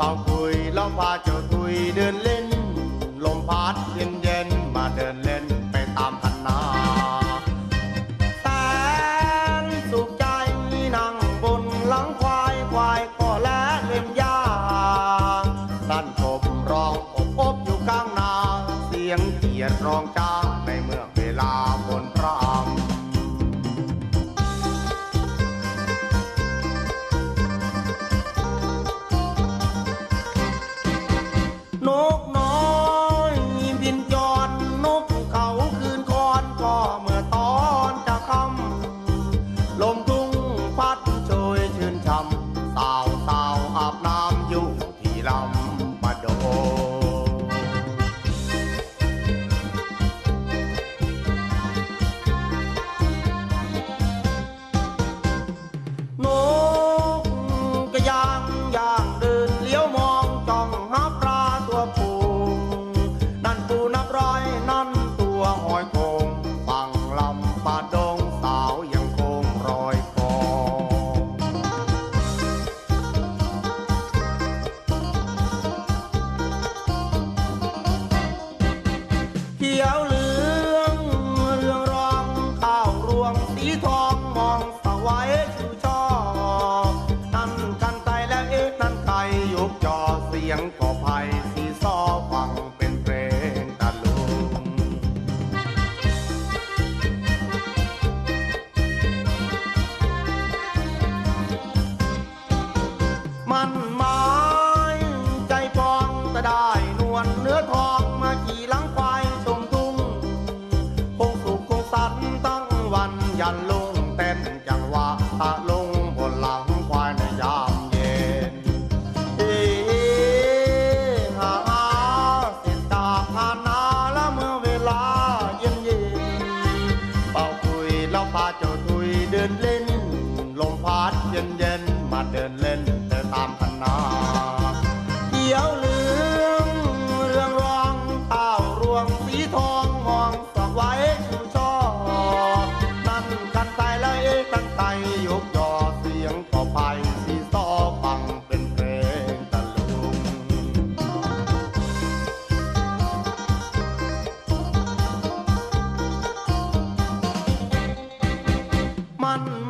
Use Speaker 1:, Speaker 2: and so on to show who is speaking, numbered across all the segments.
Speaker 1: เป่าคุยแล้วพาเจ้าตุยเดินเล่น ลมพัดเย็นเย็นมาเดินเล่นไปตามคันนาแตนสุขใจนั่งบนหลังควายควายก็แลเล่มยาท่านกมร้องอบอบอยู่กลางนา เสียงเกียดร้องจ้า out. ยันลงเต้นจังหวะตะลุงบนหลังควายในยามเย็นเอีหาสิตาพานาละเมื่อเวลาเย็นเย็นเป่าคุยแล้วพาเจ้าทุยเดินเล่น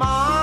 Speaker 1: มั